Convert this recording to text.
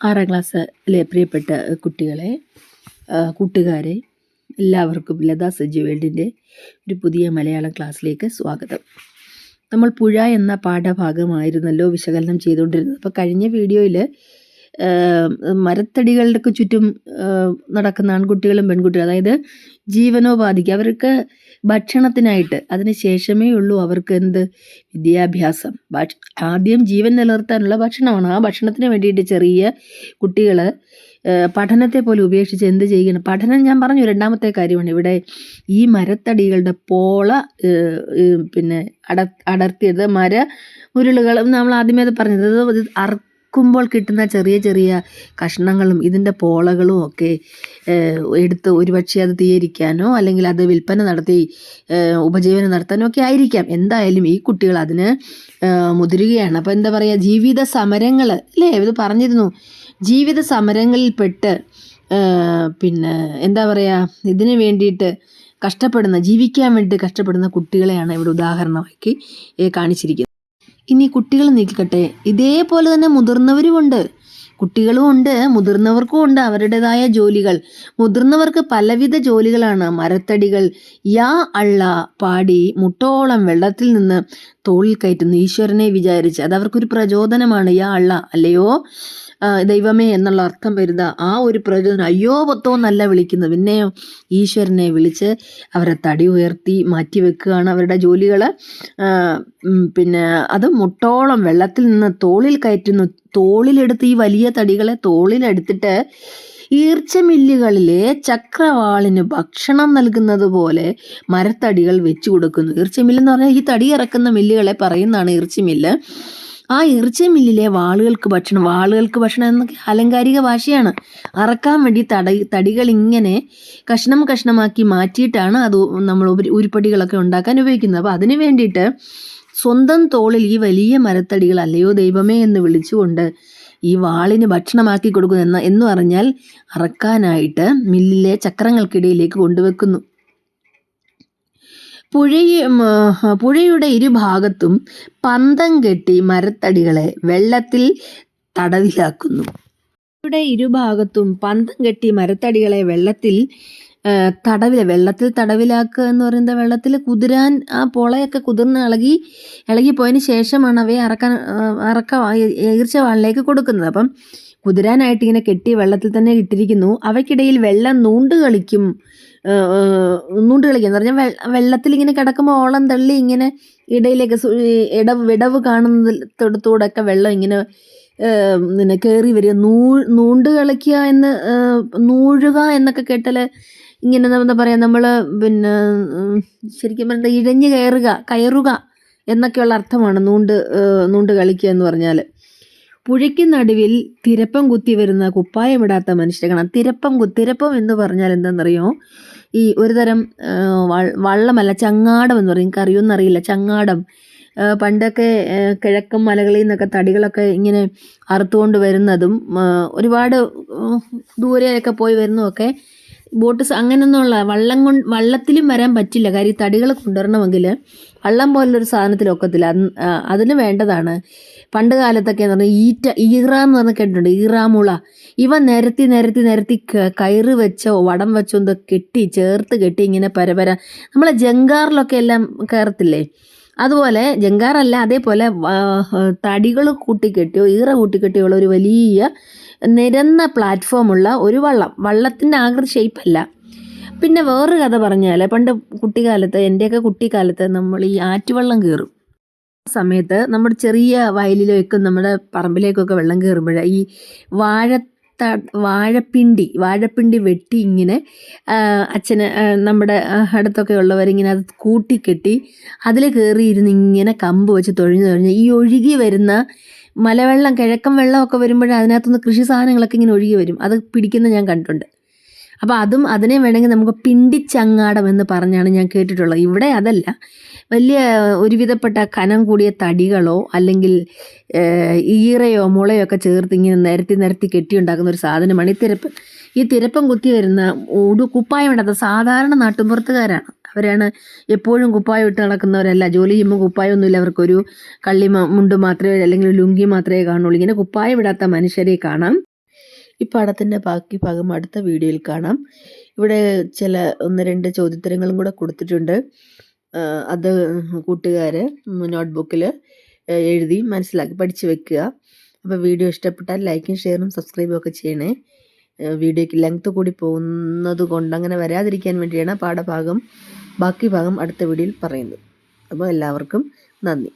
ആറാം ക്ലാസ്സിലെ പ്രിയപ്പെട്ട കുട്ടികളെ കൂട്ടുകാരെ എല്ലാവർക്കും ലതാ സജി വേൾഡിന്റെ ഒരു പുതിയ മലയാളം ക്ലാസ്സിലേക്ക് സ്വാഗതം. നമ്മൾ പുഴ എന്ന പാഠഭാഗമായിരുന്നല്ലോ വിശകലനം ചെയ്തുകൊണ്ടിരുന്നത്. അപ്പോൾ കഴിഞ്ഞ വീഡിയോയിൽ മരത്തടികളുടെ ചുറ്റും നടക്കുന്ന ആൺകുട്ടികളും പെൺകുട്ടികളും അതായത് ജീവനോപാധിക്ക് അവർക്ക് ഭക്ഷണത്തിനായിട്ട് അതിന് ശേഷമേ ഉള്ളൂ അവർക്ക് എന്ത്? വിദ്യാഭ്യാസം. ആദ്യം ജീവൻ നിലനിർത്താനുള്ള ഭക്ഷണമാണ്. ആ ഭക്ഷണത്തിന് വേണ്ടിയിട്ട് ചെറിയ കുട്ടികൾ പഠനത്തെ പോലെ ഉപേക്ഷിച്ച് എന്ത് ചെയ്യണം പഠനം ഞാൻ പറഞ്ഞു രണ്ടാമത്തെ കാര്യമാണ്. ഇവിടെ ഈ മരത്തടികളുടെ പോള പിന്നെ അട അടർത്തിയത് മര ഉരുളുകൾ നമ്മൾ ആദ്യമേ അത് പറഞ്ഞത് അർ വറുക്കുമ്പോൾ കിട്ടുന്ന ചെറിയ ചെറിയ കഷ്ണങ്ങളും ഇതിന്റെ പോളകളും ഒക്കെ എടുത്ത് ഒരുപക്ഷെ അത് തീയരിക്കാനോ അല്ലെങ്കിൽ അത് വിൽപ്പന നടത്തി ഉപജീവനം നടത്താനോ ഒക്കെ ആയിരിക്കാം. എന്തായാലും ഈ കുട്ടികൾ അതിന് മുതിരുകയാണ്. അപ്പോൾ എന്താ പറയുക ജീവിത സമരങ്ങൾ അല്ലേ? ഇത് പറഞ്ഞിരുന്നു. ജീവിത സമരങ്ങളിൽപ്പെട്ട് പിന്നെ എന്താ പറയുക ഇതിന് വേണ്ടിയിട്ട് കഷ്ടപ്പെടുന്ന ജീവിക്കാൻ വേണ്ടി കഷ്ടപ്പെടുന്ന കുട്ടികളെയാണ് ഇവിടെ ഉദാഹരണമാക്കി കാണിച്ചിരിക്കുന്നത്. ഇനി കുട്ടികൾ നീക്കിക്കട്ടെ ഇതേപോലെ തന്നെ മുതിർന്നവരുമുണ്ട്. കുട്ടികളും ഉണ്ട് മുതിർന്നവർക്കും ഉണ്ട് അവരുടേതായ ജോലികൾ. മുതിർന്നവർക്ക് പലവിധ ജോലികളാണ്. മരത്തടികൾ യാ അള്ള പാടി മുട്ടോളം വെള്ളത്തിൽ നിന്ന് തോളിൽ കയറ്റുന്നു ഈശ്വരനെ വിചാരിച്ച് അത് അവർക്കൊരു പ്രചോദനമാണ് യാ അള്ള അല്ലയോ? ദൈവമേ എന്നുള്ള അർത്ഥം വരുന്ന ആ ഒരു പ്രചോദനം. അയ്യോ പൊത്തോ എന്നല്ല വിളിക്കുന്നത് പിന്നെയോ ഈശ്വരനെ വിളിച്ച് അവരെ തടി ഉയർത്തി മാറ്റി വെക്കുകയാണ് അവരുടെ ജോലികൾ പിന്നെ അത് മുട്ടോളം വെള്ളത്തിൽ നിന്ന് തോളിൽ കയറ്റുന്നു. തോളിലെടുത്ത് ഈ വലിയ തടികളെ തോളിലെടുത്തിട്ട് ഈർച്ചമില്ലുകളിലെ ചക്രവാളിന് ഭക്ഷണം നൽകുന്നത് പോലെ മരത്തടികൾ വെച്ചു കൊടുക്കുന്നു. ഈർച്ചമില്ലെന്ന് പറഞ്ഞാൽ ഈ തടി ഇറക്കുന്ന മില്ലുകളെ പറയുന്നതാണ് ഈർച്ചമില്ല്. ആ ഇറച്ചി മില്ലിലെ വാളുകൾക്ക് ഭക്ഷണം വാളുകൾക്ക് ഭക്ഷണം എന്നൊക്കെ അലങ്കാരിക ഭാഷയാണ്. അറക്കാൻ വേണ്ടി തടി തടികൾ ഇങ്ങനെ കഷ്ണം കഷ്ണമാക്കി മാറ്റിയിട്ടാണ് അത് നമ്മൾ ഉരുപ്പടികളൊക്കെ ഉണ്ടാക്കാൻ ഉപയോഗിക്കുന്നത്. അപ്പോൾ അതിന് വേണ്ടിയിട്ട് സ്വന്തം തോളിൽ ഈ വലിയ മരത്തടികൾ അല്ലയോ ദൈവമേ എന്ന് വിളിച്ചുകൊണ്ട് ഈ വാളിന് ഭക്ഷണമാക്കി കൊടുക്കുന്നു എന്ന പറഞ്ഞാൽ അറക്കാനായിട്ട് മില്ലിലെ ചക്രങ്ങൾക്കിടയിലേക്ക് കൊണ്ടുവെക്കുന്നു. പുഴയെ പുഴയുടെ ഇരുഭാഗത്തും പന്തം കെട്ടി മരത്തടികളെ വെള്ളത്തിൽ തടവിലാക്കുന്നു. പുഴയുടെ ഇരുഭാഗത്തും പന്തം കെട്ടി മരത്തടികളെ വെള്ളത്തിൽ തടവില വെള്ളത്തിൽ തടവിലാക്കുക എന്ന് പറയുന്നത് വെള്ളത്തിൽ കുതിരാൻ ആ പൊളയൊക്കെ കുതിർന്ന് ഇളകി ഇളകിപ്പോയതിന് ശേഷമാണ് അവയെ അറക്കാൻ അറക്ക എകിർച്ച വാളിലേക്ക് കൊടുക്കുന്നത്. അപ്പം കുതിരാനായിട്ട് ഇങ്ങനെ കെട്ടി വെള്ളത്തിൽ തന്നെ ഇട്ടിരിക്കുന്നു. അവയ്ക്കിടയിൽ വെള്ളം നൂണ്ട് കളിക്കും. നൂണ്ട് കളിക്കും എന്ന് പറഞ്ഞാൽ വെള്ളത്തിൽ ഇങ്ങനെ കിടക്കുമ്പോൾ ഓളം തള്ളി ഇങ്ങനെ ഇടയിലേക്ക് ഇടവ് വിടവ് കാണുന്നിടത്തൂടെയൊക്കെ വെള്ളം ഇങ്ങനെ പിന്നെ കയറി വരിക. നൂ നൂണ്ട് കളിക്കുക എന്ന് നൂഴുക എന്നൊക്കെ കേട്ടാൽ ഇങ്ങനെ എന്താ പറയുക നമ്മൾ പിന്നെ ശരിക്കും പറഞ്ഞാൽ ഇഴഞ്ഞു കയറുക കയറുക എന്നൊക്കെയുള്ള അർത്ഥമാണ് നൂണ്ട് നൂണ്ട് കളിക്കുക എന്ന് പറഞ്ഞാൽ പുഴയ്ക്ക് നടുവിൽ തിരപ്പം കുത്തി വരുന്ന കുപ്പായമിടാത്ത മനുഷ്യരെ കാണാം തിരപ്പം തിരപ്പം എന്ന് പറഞ്ഞാൽ എന്താണെന്നറിയോ? ഈ ഒരു തരം വള്ളമല്ല ചങ്ങാടം എന്ന് പറയും. അറിയില്ല ചങ്ങാടം. പണ്ടൊക്കെ കിഴക്കൻ മലകളിൽ നിന്നൊക്കെ തടികളൊക്കെ ഇങ്ങനെ അറുത്തുകൊണ്ട് വരുന്നതും ഒരുപാട് ദൂരെയൊക്കെ പോയി വരുന്നതൊക്കെ ബോട്ട് അങ്ങനെയൊന്നുമുള്ള വള്ളം കൊണ്ട് വള്ളത്തിലും വരാൻ പറ്റില്ല. കാര്യം തടികൾ കൊണ്ടുവരണമെങ്കിൽ വള്ളം പോലുള്ളൊരു സാധനത്തിലൊക്കത്തില്ല അതിന് വേണ്ടതാണ്. പണ്ട് കാലത്തൊക്കെ എന്ന് പറഞ്ഞാൽ ഈറ്റ ഈറ എന്ന് പറഞ്ഞ കേട്ടിട്ടുണ്ട്. ഈറാമുള ഇവ നിരത്തി നിരത്തി നിരത്തി കയറ് വെച്ചോ വടം വെച്ചോ എന്തോ കെട്ടി ചേർത്ത് കെട്ടി ഇങ്ങനെ പരപര. നമ്മളെ ജങ്കാറിലൊക്കെ എല്ലാം കയറത്തില്ലേ? അതുപോലെ ജങ്കാറല്ല അതേപോലെ തടികൾ കൂട്ടിക്കെട്ടിയോ ഈറ കൂട്ടിക്കെട്ടിയോ ഉള്ള ഒരു വലിയ നിരന്ന പ്ലാറ്റ്ഫോമുള്ള ഒരു വള്ളം. വള്ളത്തിന്റെ ആകൃതി ഷേപ്പല്ല പിന്നെ വേറൊരു കഥ പറഞ്ഞാൽ പണ്ട് കുട്ടിക്കാലത്ത് എന്റെയൊക്കെ കുട്ടിക്കാലത്ത് നമ്മൾ ഈ ആറ്റുവള്ളം കയറും സമയത്ത് നമ്മുടെ ചെറിയ വയലിലേക്കും നമ്മുടെ പറമ്പിലേക്കൊക്കെ വെള്ളം കയറുമ്പോൾ ഈ വാഴ വാഴപ്പിണ്ടി വാഴപ്പിണ്ടി വെട്ടി ഇങ്ങനെ അച്ഛന് നമ്മുടെ അടുത്തൊക്കെ ഉള്ളവരിങ്ങനെ അത് കൂട്ടിക്കെട്ടി അതിൽ കയറിയിരുന്ന് ഇങ്ങനെ കമ്പ് വെച്ച് തൊഴിഞ്ഞു തൊഴിഞ്ഞ് ഈ ഒഴുകി വരുന്ന മലവെള്ളം കിഴക്കൻ വെള്ളമൊക്കെ വരുമ്പോഴേ അതിനകത്തുനിന്ന് കൃഷി സാധനങ്ങളൊക്കെ ഇങ്ങനെ ഒഴുകി വരും. അത് പിടിക്കുന്ന ഞാൻ കണ്ടിട്ടുണ്ട്. അപ്പോൾ അതും അതിനെ വേണമെങ്കിൽ നമുക്ക് പിണ്ടിച്ചങ്ങാടം എന്ന് പറഞ്ഞാണ് ഞാൻ കേട്ടിട്ടുള്ളത്. ഇവിടെ അതല്ല. വലിയ ഒരുവിധപ്പെട്ട കനം കൂടിയ തടികളോ അല്ലെങ്കിൽ ഈറയോ മുളയോ ഒക്കെ ചേർത്ത് ഇങ്ങനെ നിരത്തി നിരത്തി കെട്ടിയുണ്ടാക്കുന്ന ഒരു സാധനമാണ് ഈ തിരപ്പ്. ഈ തിരപ്പം കുത്തി വരുന്ന ഒരു കുപ്പായം ഇടാത്ത സാധാരണ നാട്ടുമ്പുറത്തുകാരാണ്. അവരാണ് എപ്പോഴും കുപ്പായം ഇട്ട് നടക്കുന്നവരല്ല. ജോലി ചെയ്യുമ്പോൾ കുപ്പായം ഒന്നുമില്ല. അവർക്കൊരു കള്ളി മുണ്ട് മാത്രമേ അല്ലെങ്കിൽ ലുങ്കി മാത്രമേ കാണുള്ളൂ. ഇങ്ങനെ കുപ്പായം ഇടാത്ത മനുഷ്യരെ കാണാം. ഈ പാഠത്തിന്റെ ബാക്കി ഭാഗം അടുത്ത വീഡിയോയിൽ കാണാം. ഇവിടെ ചില ഒന്ന് രണ്ട് ചോദ്യത്തരങ്ങളും കൂടെ കൊടുത്തിട്ടുണ്ട്. അത് കൂട്ടുകാർ നോട്ട്ബുക്കിൽ എഴുതി മനസ്സിലാക്കി പഠിച്ചു വെക്കുക. അപ്പോൾ വീഡിയോ ഇഷ്ടപ്പെട്ടാൽ ലൈക്കും ഷെയറും സബ്സ്ക്രൈബും ഒക്കെ ചെയ്യണേ. വീഡിയോയ്ക്ക് ലെങ്ത് കൂടി പോകുന്നത് കൊണ്ട് അങ്ങനെ വരാതിരിക്കാൻ വേണ്ടിയാണ് പാഠഭാഗം ബാക്കി ഭാഗം അടുത്ത വീഡിയോയിൽ പറയുന്നത്. അപ്പോൾ എല്ലാവർക്കും നന്ദി.